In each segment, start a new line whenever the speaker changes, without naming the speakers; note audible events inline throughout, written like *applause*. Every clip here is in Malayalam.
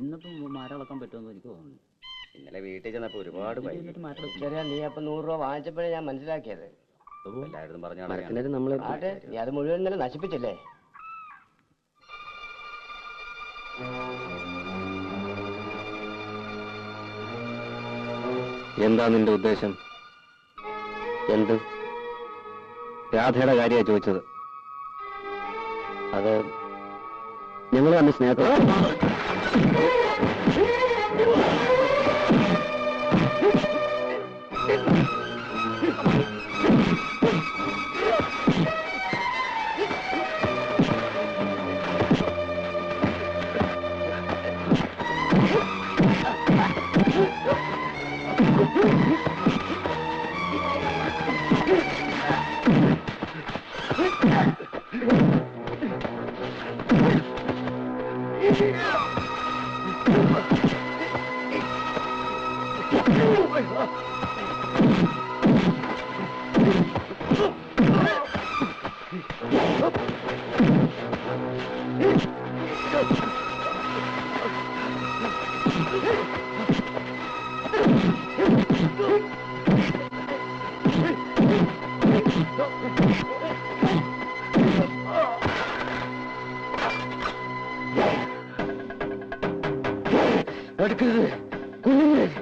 ഇന്നിപ്പം മാറ്റളക്കാൻ പറ്റുമെന്ന് എനിക്ക് തോന്നുന്നു.
ഇന്നലെ വീട്ടിൽ ചെന്നപ്പോ ഒരുപാട്
നീ അപ്പൊ നൂറ് രൂപ വാങ്ങിച്ചപ്പോഴേ ഞാൻ മനസ്സിലാക്കിയത്. ആട്ടെ നീ അത് മുഴുവൻ ഇന്നലെ നശിപ്പിച്ചില്ലേ?
എന്താ നിന്റെ ഉദ്ദേശം? എന്ത്? രാധയുടെ കാര്യമാണ് ചോദിച്ചത്. അത് ഞങ്ങൾ തമ്മിൽ സ്നേഹത്തിൽ *laughs*
Thank *laughs* you. எடுக்கிறது குளிங்கிறது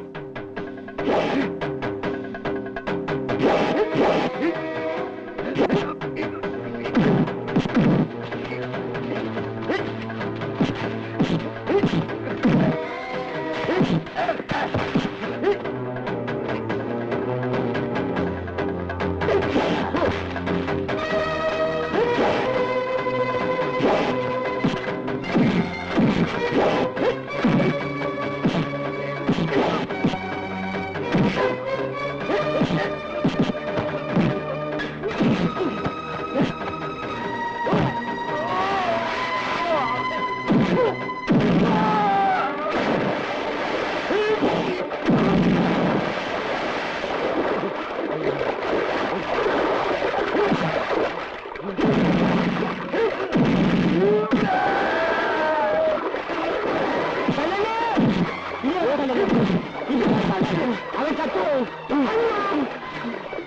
അവൻ ചത്തു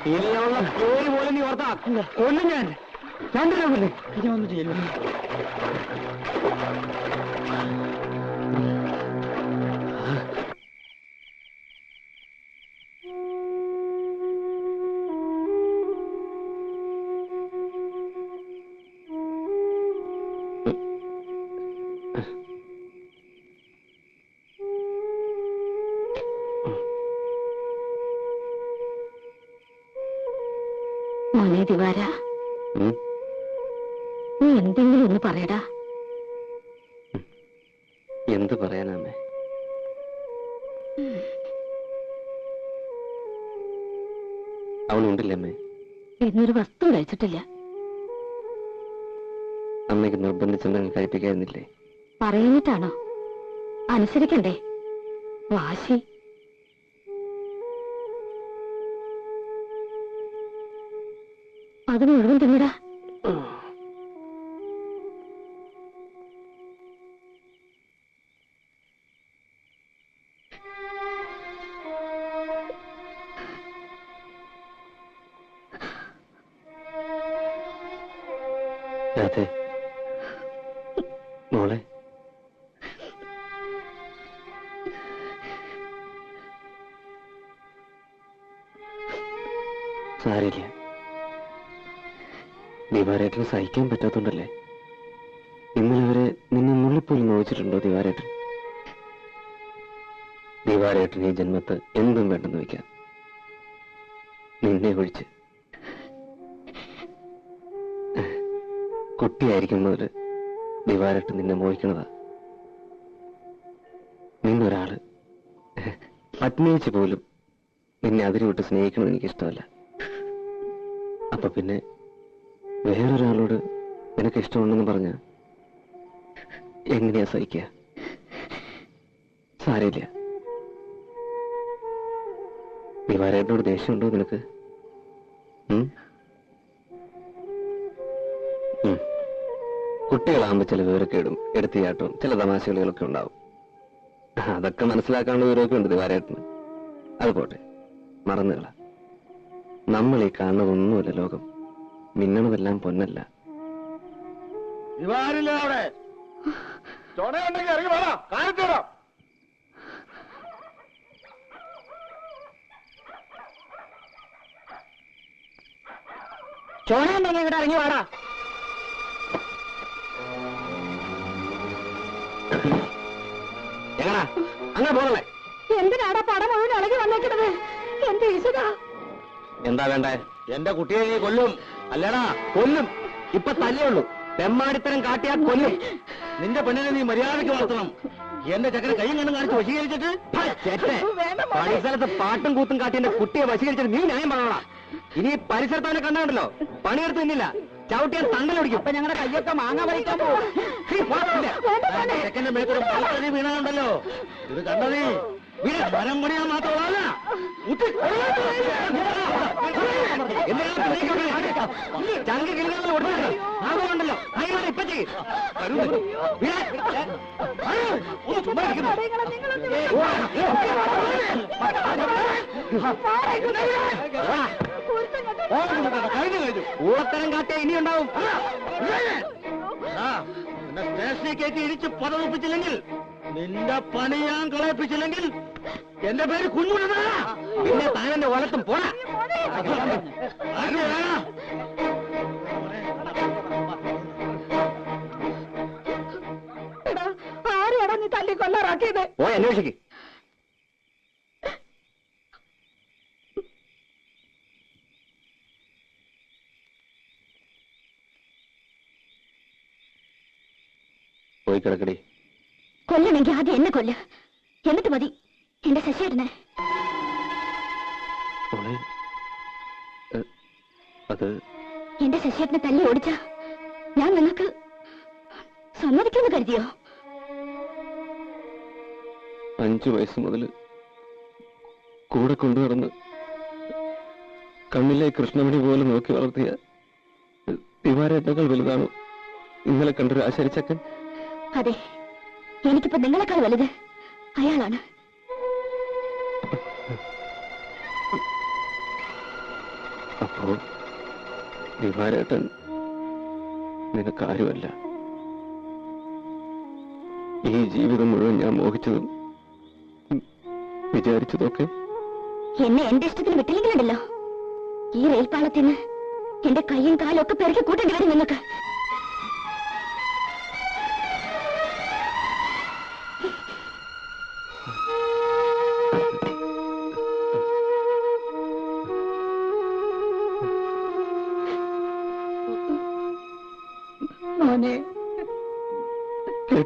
ഇനിയുള്ള ജോലി പോലെ നീ ഓർത്താ. കൊല്ലും ഞാൻ രണ്ടു രൂപ ഇനി ഒന്നും ചെയ്യല്ലോ?
മോനെ ദിവാര? നീ എന്തെങ്കിലും ഒന്ന് പറയടാ.
എന്ത് പറയാനാമേ? അവനുണ്ടല്ലേ അമ്മേ?
ഇന്നൊരു വസ്തു കഴിച്ചിട്ടില്ല.
അമ്മയ്ക്ക് നിർബന്ധിച്ചെന്തെങ്കിലും കഴിപ്പിക്കായിരുന്നില്ലേ?
പറയുന്നിട്ടാണോ? അനുസരിക്കണ്ടേ. വാശി. അത് മുഴുവൻ തന്നിടാ.
രാധേ. സാരില്ല ദിവാരേട്ടന് സഹിക്കാൻ പറ്റാത്തോണ്ടല്ലേ? ഇന്നലെ വരെ നിന്നെ നുള്ളിപ്പോലും നോവിച്ചിട്ടുണ്ടോ ദിവാരേട്ടൻ? ദിവാരേട്ടൻ ഈ ജന്മത്ത് എന്തും വേണ്ടെന്ന് വെക്കാം നിന്നെ ഒഴിച്ച്. കുട്ടിയായിരിക്കും മുതൽ ദിവാരട്ട് നിന്നെ മോഹിക്കണതാ. നിന്നൊരാൾ അഭിനയിച്ചു പോലും നിന്നെ അതിരി വിട്ട് സ്നേഹിക്കണമെന്ന് എനിക്കിഷ്ടമല്ല. അപ്പൊ പിന്നെ വേറൊരാളോട് നിനക്ക് ഇഷ്ടമുണ്ടെന്ന് പറഞ്ഞ എങ്ങനെയാ സഹിക്കുക സാരമില്ല. ദിവാരേട്ടനോട് ദേഷ്യമുണ്ടോ നിനക്ക്. കുട്ടികളാകുമ്പോൾ ചില വിവരക്കേടും എടുത്തിയാട്ടവും ചില തമാശകളികളൊക്കെ ഉണ്ടാവും. അതൊക്കെ മനസ്സിലാക്കാനുള്ള വിവരമൊക്കെ ഉണ്ട് ദിവാരേട്ടന്. അത് പോട്ടെ മറന്നുകള. നമ്മൾ ഈ കാണുന്നതൊന്നുമില്ല ലോകം. മിന്നണതെല്ലാം പൊന്നല്ല.
ചുണയുണ്ടെങ്കിൽ ഇവിടെ ഇറങ്ങി വാടാ.
എങ്ങനാ അങ്ങനെ പോകണേ.
എന്തിനാടാ പടം മുഴുവൻ ഇളകി വന്നേക്കണത്? എന്റെ ഈശ്വര?
എന്താ വേണ്ടേ?
എന്റെ കുട്ടിയെ നീ കൊല്ലും. അല്ലേടാ കൊല്ലും. ഇപ്പൊ തല്ലേയുള്ളൂ പെമ്മാടിത്തരം കാട്ടിയാ കൊല്ലും. നിന്റെ പെണ്ണിനെ നീ മര്യാദയ്ക്ക് വളർത്തണം. എന്റെ ചക്കര കൈയും കണ്ടും കാണിച്ച് വശീകരിച്ചിട്ട് പരിസരത്ത് പണിസ്ഥലത്ത് പാട്ടും കൂത്തും കാട്ടി എന്റെ കുട്ടിയെ വശീകരിച്ചിട്ട് നീ ന്യായം പറയണ ഇനി പരിസരത്ത് അവനെ കണ്ടുണ്ടല്ലോ. പണിയെടുത്ത് നിന്നില്ല. തണ്ടൽ തണ്ടലൊടിക്കും അപ്പൊ ഞങ്ങളുടെ കയ്യൊക്കെ മാങ്ങ വലിക്കാൻ പോകും ചെക്കന്റെ വീണാണ്ടല്ലോ വീണുണ്ടല്ലോ ഇത് കണ്ടതേ വീട് മരം പണിയാൻ മാത്രമല്ല ചങ്ക് കിളികൾ ഓടുന്നുണ്ടല്ലോ അതിനാണ് ഇപ്പൊ ചെയ്യും ഊളത്തരം കാട്ടിയ ഇനി ഉണ്ടാവും എന്നെ സ്റ്റേഷനിൽ കയറ്റി ഇടിച്ച് പതവിപ്പിച്ചില്ലെങ്കിൽ നിന്റെ പണി ഞാൻ കളയിപ്പിച്ചില്ലെങ്കിൽ എന്റെ പേര് കുഞ്ഞുണ്ണ പിന്നെ താൻ എന്റെ വലത്തും പോടാ.
ആരെയാടാ നീ തല്ലി കൊല്ലാറാക്കിയത്?
പോയി അന്വേഷിക്ക്.
പോയി കിടക്കടി.
കൊല്ലണമെങ്കിൽ ആദ്യം എന്നെ കൊല്ല. എന്നിട്ട് മതി. എന്റെ ശശിയേട്ടനെ.
അത്
എന്റെ ശശിയേട്ടനെ തല്ലി ഓടിച്ച ഞാൻ നിങ്ങൾക്ക് സമ്മതിക്കുമെന്ന് കരുതിയോ?
അഞ്ചു വയസ്സ് മുതൽ കൂടെ കൊണ്ടുനടന്ന് കണ്ണിലെ കൃഷ്ണമണി പോലെ നോക്കി വളർത്തിയ ദിവാരേറ്റങ്ങൾ വലുതാണോ ഇന്നലെ കണ്ടൊരു ആശരിച്ചക്കൻ.
അതെ. എനിക്കിപ്പോ നിങ്ങളെക്കാൾ വലുത് അയാളാണ്.
അപ്പോ ദിവാരേട്ടൻ നിനക്കാരുമല്ല ഈ ജീവിതം മുഴുവൻ ഞാൻ മോഹിച്ചതും വിചാരിച്ചതൊക്കെ
എന്നെ എന്റെ ഇഷ്ടത്തിന് വിട്ടില്ലെങ്കിലുണ്ടല്ലോ. ഈ റെയിൽപാളത്തിന് എന്റെ കൈയും കാലും ഒക്കെ പെരുക്കി കൂട്ടേണ്ടി വരും നിങ്ങൾക്ക്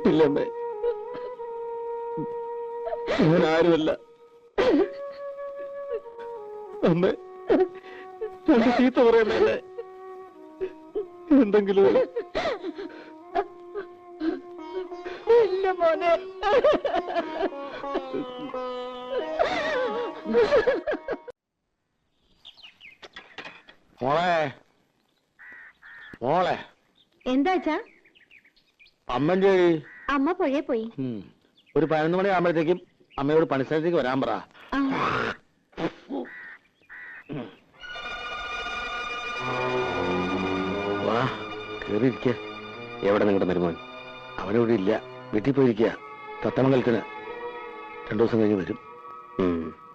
കേട്ടില്ല അമ്മേ ഞാൻ ആരുമല്ല. അമ്മ രണ്ട് ചീത്ത പറയുന്നല്ലേ എന്തെങ്കിലും
ഇല്ല മോനെ.
മോളെ. മോളെ.
എന്താച്ചാ
അമ്മന്റെ
അമ്മ പുഴയെ പോയി.
ഒരു പതിനൊന്ന് മണി ആകുമ്പോഴത്തേക്കും അമ്മയോട് പണിസ്ഥലത്തേക്ക് വരാൻ പറ. വാ കേറിയിരിക്ക.
എവിടെ നിങ്ങളുടെ മരുമോൻ?
അവനോട് ഇല്ല. വീട്ടിൽ പോയിരിക്കുക തത്തമംഗലത്തിന്. രണ്ടു ദിവസം കഴിഞ്ഞ് വരും.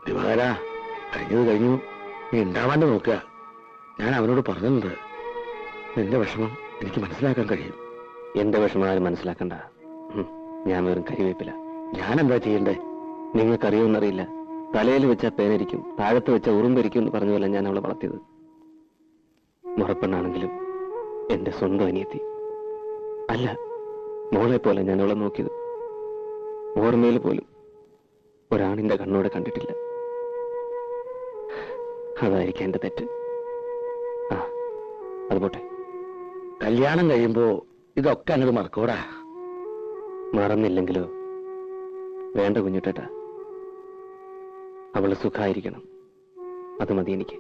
ദിവാര കഴിഞ്ഞത് കഴിഞ്ഞു. നീ ഉണ്ടാവാണ്ട് നോക്കുക ഞാൻ അവനോട് പറഞ്ഞിട്ടുണ്ട്. നിന്റെ വിഷമം എനിക്ക് മനസ്സിലാക്കാൻ കഴിയും.
എന്റെ വിഷമം ആരും മനസ്സിലാക്കണ്ട. ഞാൻ വെറും കരിവേപ്പില
ഞാൻ എന്താ ചെയ്യണ്ടേ?
നിങ്ങൾക്കറിയുമെന്നറിയില്ല. തലയിൽ വെച്ച പേനരിക്കും താഴത്ത് വെച്ച ഉറുമ്പരിക്കും എന്ന് പറഞ്ഞതല്ല ഞാൻ അവളെ വളർത്തിയത്. മുറപ്പെണ്ണാണെങ്കിലും എന്റെ സ്വന്തം അനിയത്തി. അല്ല മോളെ പോലെ ഞാൻ അവളെ നോക്കിയത്. ഓർമ്മയിൽ പോലും ഒരാണിന്റെ കണ്ണോടെ കണ്ടിട്ടില്ല. അതായിരിക്കും എന്റെ തെറ്റ്. ആ അത് പോട്ടെ.
കല്യാണം കഴിയുമ്പോ ഇതൊക്കെ അങ്ങോട്ട് മറക്കൂടാ.
മറന്നില്ലെങ്കിലോ? വേണ്ട കുഞ്ഞിട്ടേട്ടാ. അവൾ സുഖായിരിക്കണം. അത് മതി എനിക്ക്.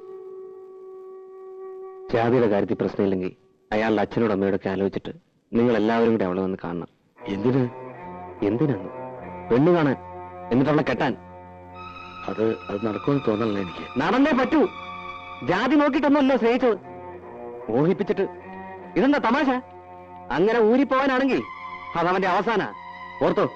ജാതിയുടെ കാര്യത്തിൽ പ്രശ്നമില്ലെങ്കിൽ അയാളുടെ അച്ഛനോട് അമ്മയോടൊക്കെ ആലോചിച്ചിട്ട് നിങ്ങൾ എല്ലാവരും കൂടെ അവളെ വന്ന് കാണണം.
എന്തിന്?
എന്തിനാണ്? പെണ്ണു കാണാൻ.
എന്നിട്ട് അവളെ കെട്ടാൻ.
അത് അത് നടക്കുമെന്ന് തോന്നണില്ല എനിക്ക്?
നടന്നേ പറ്റൂ. ജാതി നോക്കിയിട്ടൊന്നുമല്ലോ സ്നേഹിച്ചത്. മോഹിപ്പിച്ചിട്ട്. ഇതെന്താ തമാശ? അങ്ങനെ ഊരിപ്പോവാനാണെങ്കിൽ അതവന്റെ അവസാന. ഓർത്തോ.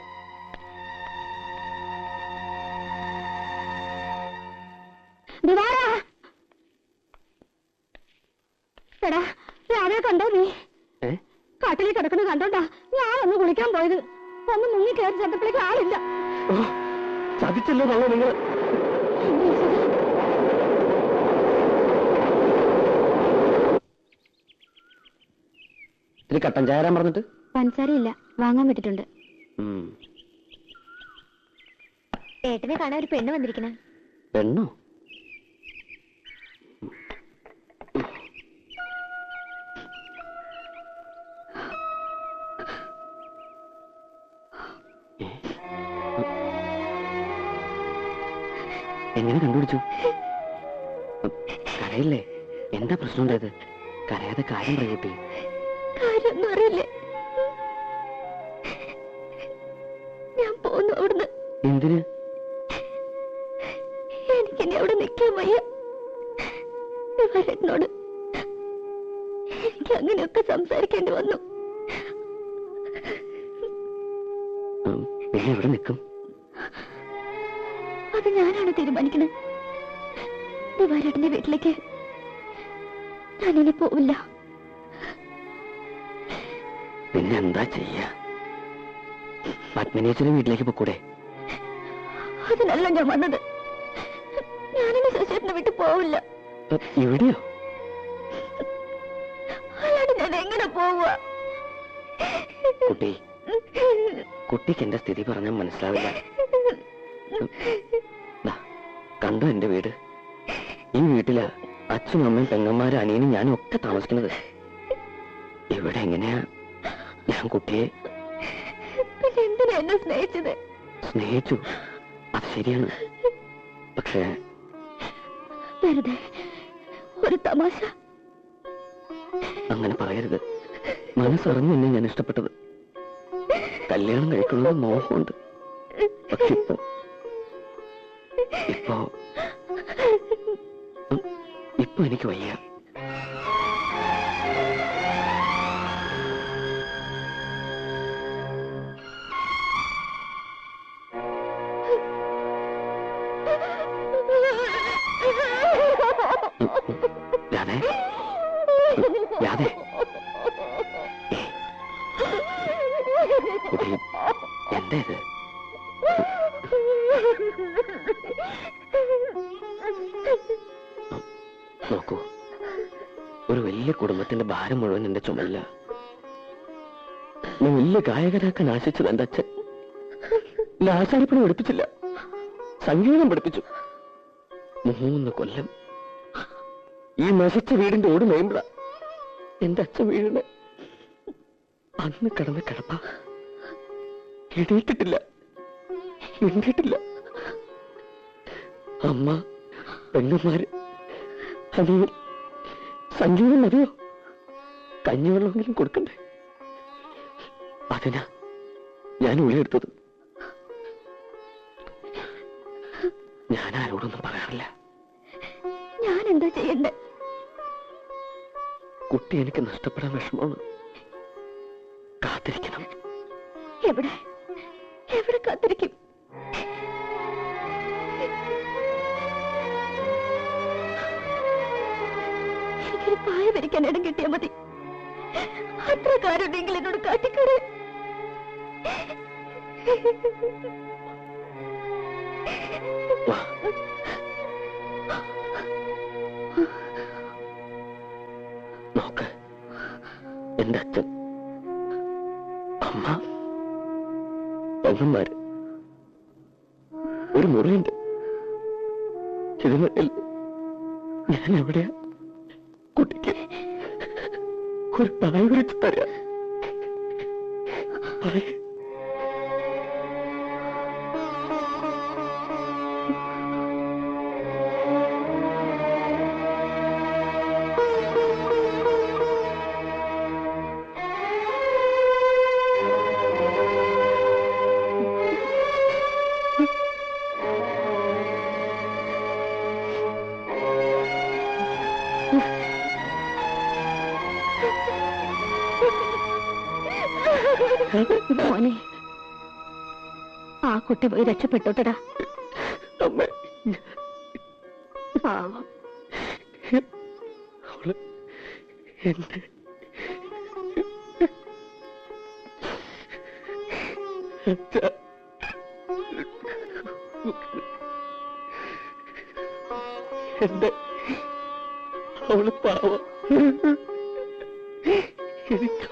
എടാ രാവിലെ കണ്ടോ നീ? കാട്ടിൽ കിടക്കുന്നത് കണ്ടോണ്ടാ ഞാനൊന്ന് കുളിക്കാൻ പോയത്. ഒന്ന് മുങ്ങി കയറി ചെന്നപ്പോഴേക്ക് ആളില്ല.
ചതിച്ചല്ലോ തള്ളോ നിങ്ങൾ കട്ടൻ ചായരാൻ പറഞ്ഞിട്ട്?
പഞ്ചസാരയില്ല വാങ്ങാൻ പറ്റിട്ടുണ്ട് ഏട്ടനെ കാണാൻ ഒരു പെണ്ണ് വന്നിരിക്കണ.
പെണ്ണോ? എങ്ങനെ കണ്ടുപിടിച്ചു? കരയില്ലേ? എന്താ പ്രശ്നം ഉണ്ടായത്? കരയാതെ കാര്യം പറയൂ കുട്ടി
കാര്യമൊന്നും അറിയില്ലേ? പോന്നു അവിടുന്ന്.
എന്തിന്?
എനിക്കിനി അവിടെ നിൽക്കാൻ വയ്യ. ദിവാരേട്ടനോട് എനിക്ക് അങ്ങനെയൊക്കെ സംസാരിക്കേണ്ടി വന്നു.
പിന്നെ എവിടെ നിൽക്കും?
അത് ഞാനാണ് തീരുമാനിക്കുന്നത് ദിവാരേട്ടന്റെ വീട്ടിലേക്ക്. ഞാനിനി പോവില്ല.
പിന്നെന്താ ചെയ്യാ? പത്മിനേശ്വരി വീട്ടിലേക്ക് പൊക്കൂടെ.
അതിനല്ല ഞാൻ വന്നത്. ഞാനെന്നെ ശശിയേട്ടനെ വീട്ടിൽ പോവില്ല.
എവിടെയോ? ഇവിടെയോ
അല്ലാണ്ട് ഞാൻ എങ്ങനെ പോവുക?
കുട്ടി കുട്ടിക്ക് എന്റെ സ്ഥിതി പറഞ്ഞാൽ മനസ്സിലാവില്ല. കണ്ടു എന്റെ വീട്? ഈ വീട്ടിലാ അച്ഛനും അമ്മയും പെങ്ങന്മാരും അനിയനും ഞാനും ഒക്കെ താമസിക്കുന്നത്. ഇവിടെ എങ്ങനെയാ ഞാൻ കുട്ടിയെ
എന്നെ സ്നേഹിച്ചത്?
സ്നേഹിച്ചു. അത് ശരിയാണ്. പക്ഷേ
വെറുതെ ഒരു തമാശ.
അങ്ങനെ പറയരുത്. മനസ്സറിഞ്ഞു എന്നെ ഞാൻ ഇഷ്ടപ്പെട്ടത്. കല്യാണം കഴിക്കുന്നത് മോഹമുണ്ട്. പക്ഷെ ഇപ്പൊ ഇപ്പോ ഇപ്പൊ എനിക്ക് വയ്യ. കുട്ടി എന്താ നോക്കൂ ഒരു വലിയ കുടുംബത്തിന്റെ ഭാരം മുഴുവൻ എന്റെ ചുമല്ല. ഞാൻ വലിയ ഗായകനാക്കാൻ ആശിച്ചത് എന്റെ അച്ഛൻ. ആശാരിപ്പണി പഠിപ്പിച്ചില്ല. സംഗീതം പഠിപ്പിച്ചു. മൂന്ന് കൊല്ലം ഈ നശിച്ച വീടിന്റെ ഓട് മേമ്പള എന്റെ അച്ഛൻ വീടിന് അന്ന് കിടന്ന കിടപ്പ. എണീറ്റിട്ടില്ല മിണ്ടിട്ടില്ല അമ്മ പെണ്ണുമാര് അനിയൻ സംഗീതം മതിയോ? കഞ്ഞിവെള്ളമെങ്കിലും കൊടുക്കണ്ടേ? അതിനാ ഞാൻ ഉള്ളിയെടുത്തത് ഞാൻ ആരോടൊന്നും പറയാറില്ല.
ഞാൻ എന്താ ചെയ്യണ്ടേ?
കുട്ടി എനിക്ക് നഷ്ടപ്പെടാൻ വിഷമമാണ്. കാത്തിരിക്കണം.
എവിടെ? എവിടെ കാത്തിരിക്കും? പായ വരിക്കാൻ ഇടം കിട്ടിയാൽ മതി. അത്ര കാരുണ്ടെങ്കിൽ എന്നോട് കാട്ടിക്കൂടെ?
നോക്ക് എന്റെ അച്ഛൻ പെങ്ങന്മാര് ഒരു മുറിയുണ്ട്. ഇതിനിടയിൽ ഞാൻ എവിടെയാ കുട്ടിക്ക് ഒരു പായ കുറിച്ച് തരാം. പായ
മോനെ ആ കുട്ടി പോയി രക്ഷപ്പെട്ടോട്ടടാ. പാവം
അവൾ എന്റെ അവൾ പാവ. എനിക്ക്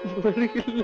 അറിയില്ല.